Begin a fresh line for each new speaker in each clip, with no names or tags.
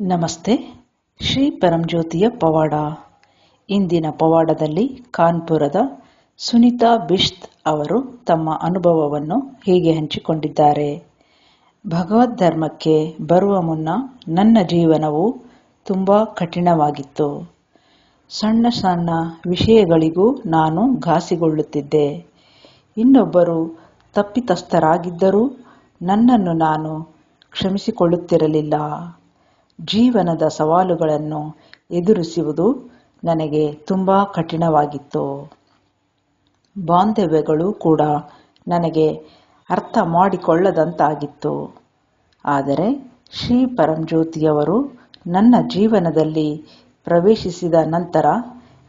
ನಮಸ್ತೆ, ಶ್ರೀ ಪರಂಜ್ಯೋತಿಯ ಪವಾಡ. ಇಂದಿನ ಪವಾಡದಲ್ಲಿ ಕಾನ್ಪುರದ ಸುನೀತಾ ಬಿಷ್ತ್ ಅವರು ತಮ್ಮ ಅನುಭವವನ್ನು ಹೀಗೆ ಹಂಚಿಕೊಂಡಿದ್ದಾರೆ? ಭಗವದ್ ಧರ್ಮಕ್ಕೆ ಬರುವ ಮುನ್ನ ನನ್ನ ಜೀವನವು ತುಂಬ ಕಠಿಣವಾಗಿತ್ತು. ಸಣ್ಣ ಸಣ್ಣ ವಿಷಯಗಳಿಗೂ ನಾನು ಘಾಸಿಗೊಳ್ಳುತ್ತಿದ್ದೆ. ಇನ್ನೊಬ್ಬರು ತಪ್ಪಿತಸ್ಥರಾಗಿದ್ದರೂ ನನ್ನನ್ನು ನಾನು ಕ್ಷಮಿಸಿಕೊಳ್ಳುತ್ತಿರಲಿಲ್ಲ. ಜೀವನದ ಸವಾಲುಗಳನ್ನು ಎದುರಿಸುವುದು ನನಗೆ ತುಂಬ ಕಠಿಣವಾಗಿತ್ತು. ಬಾಂಧವ್ಯಗಳು ಕೂಡ ನನಗೆ ಅರ್ಥ ಮಾಡಿಕೊಳ್ಳದಂತಾಗಿತ್ತು. ಆದರೆ ಶ್ರೀ ಪರಂಜ್ಯೋತಿಯವರು ನನ್ನ ಜೀವನದಲ್ಲಿ ಪ್ರವೇಶಿಸಿದ ನಂತರ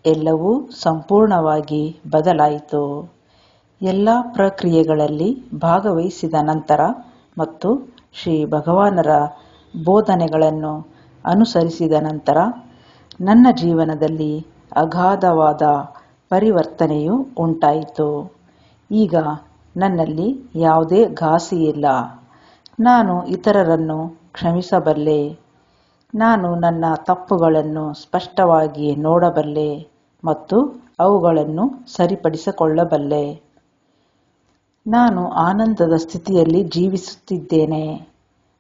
ಎಲ್ಲವೂ ಸಂಪೂರ್ಣವಾಗಿ ಬದಲಾಯಿತು. ಎಲ್ಲ ಪ್ರಕ್ರಿಯೆಗಳಲ್ಲಿ ಭಾಗವಹಿಸಿದ ನಂತರ ಮತ್ತು ಶ್ರೀ ಭಗವಾನರ ಬೋಧನೆಗಳನ್ನು ಅನುಸರಿಸಿದ ನಂತರ ನನ್ನ ಜೀವನದಲ್ಲಿ ಅಗಾಧವಾದ ಪರಿವರ್ತನೆಯು ಉಂಟಾಯಿತು. ಈಗ ನನ್ನಲ್ಲಿ ಯಾವುದೇ ಘಾಸಿಯಿಲ್ಲ ನಾನು ಇತರರನ್ನು ಕ್ಷಮಿಸಬಲ್ಲೆ. ನಾನು ನನ್ನ ತಪ್ಪುಗಳನ್ನು ಸ್ಪಷ್ಟವಾಗಿ ನೋಡಬಲ್ಲೆ ಮತ್ತು ಅವುಗಳನ್ನು ಸರಿಪಡಿಸಿಕೊಳ್ಳಬಲ್ಲೆ. ನಾನು ಆನಂದದ ಸ್ಥಿತಿಯಲ್ಲಿ ಜೀವಿಸುತ್ತಿದ್ದೇನೆ.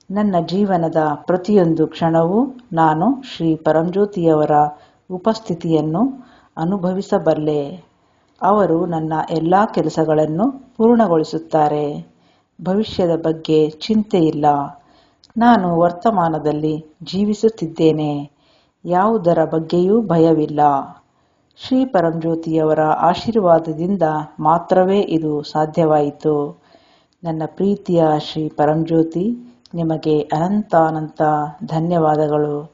ನನ್ನ ಜೀವನದ ಪ್ರತಿಯೊಂದು ಕ್ಷಣವೂ ನಾನು ಶ್ರೀ ಪರಂಜ್ಯೋತಿಯವರ ಉಪಸ್ಥಿತಿಯನ್ನು ಅನುಭವಿಸಬಲ್ಲೆ. ಅವರು ನನ್ನ ಎಲ್ಲ ಕೆಲಸಗಳನ್ನು ಪೂರ್ಣಗೊಳಿಸುತ್ತಾರೆ. ಭವಿಷ್ಯದ ಬಗ್ಗೆ ಚಿಂತೆಯಿಲ್ಲ ನಾನು ವರ್ತಮಾನದಲ್ಲಿ ಜೀವಿಸುತ್ತಿದ್ದೇನೆ. ಯಾವುದರ ಬಗ್ಗೆಯೂ ಭಯವಿಲ್ಲ. ಶ್ರೀ ಪರಂಜ್ಯೋತಿಯವರ ಆಶೀರ್ವಾದದಿಂದ ಮಾತ್ರವೇ ಇದು ಸಾಧ್ಯವಾಯಿತು. ನನ್ನ ಪ್ರೀತಿಯ ಶ್ರೀ ಪರಂಜ್ಯೋತಿ ನಿಮಗೆ ಅನಂತಾನಂತ ಧನ್ಯವಾದಗಳು.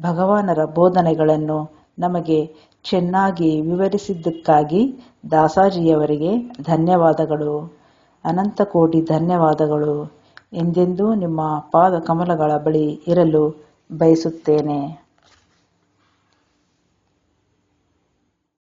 ಭಗವಾನರ ಬೋಧನೆಗಳನ್ನು ನಮಗೆ ಚೆನ್ನಾಗಿ ವಿವರಿಸಿದ್ದಕ್ಕಾಗಿ ದಾಸಾಜಿಯವರಿಗೆ ಧನ್ಯವಾದಗಳು. ಅನಂತ ಕೋಟಿ ಧನ್ಯವಾದಗಳು. ಎಂದೆಂದೂ ನಿಮ್ಮ ಪಾದ ಕಮಲಗಳ ಬಳಿ ಇರಲು ಬಯಸುತ್ತೇನೆ.